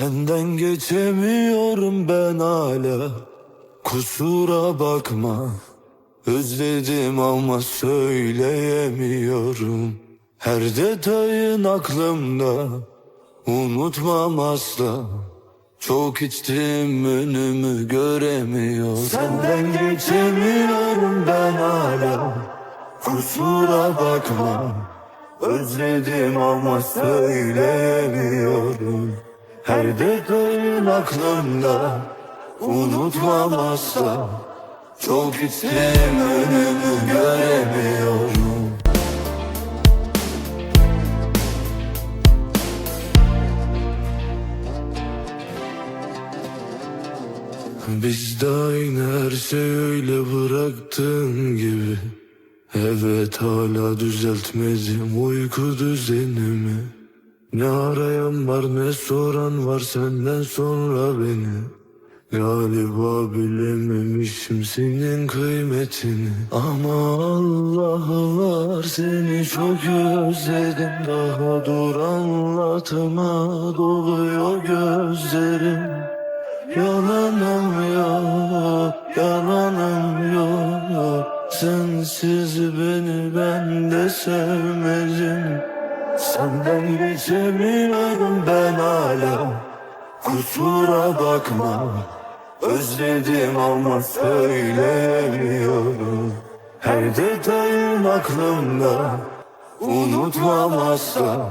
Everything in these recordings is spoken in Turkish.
Senden geçemiyorum ben hala. Kusura bakma. Özledim ama söyleyemiyorum. Her detayın aklımda. Unutmam asla. Çok içtim önümü göremiyorum. Senden geçemiyorum ben hala. Kusura bakma. Özledim ama söyleyemiyorum Her detayın aklımda Unutmam asla Çok içtim önümü göremiyorum. Biz de aynı her şey öyle bıraktığın gibi Evet hala düzeltmedim uyku düzenimi Ne arayan var ne soran var senden sonra beni. Galiba bilememişim senin kıymetini. Ama Allah var seni çok özledim. Daha dur anlatıma doluyor gözlerim. Yalanım yok, yalanım yok. Sensiz beni ben de sevmedim Senden geçemiyorum ben hala. Kusura bakma. Özledim ama söyleyemiyorum Her detayın aklımda. Unutmam asla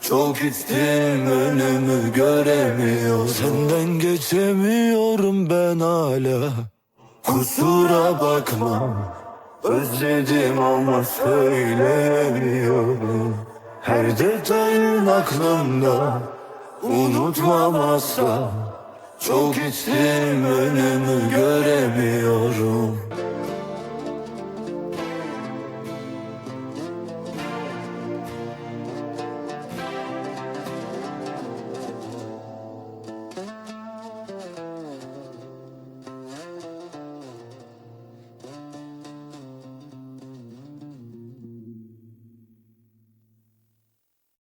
çok içtim önümü göremiyorum. Senden geçemiyorum ben hala. Kusura bakma. Özledim ama söyleyemiyorum Her detayın aklımda Unutmam asla. Çok içtim önümü göremiyorum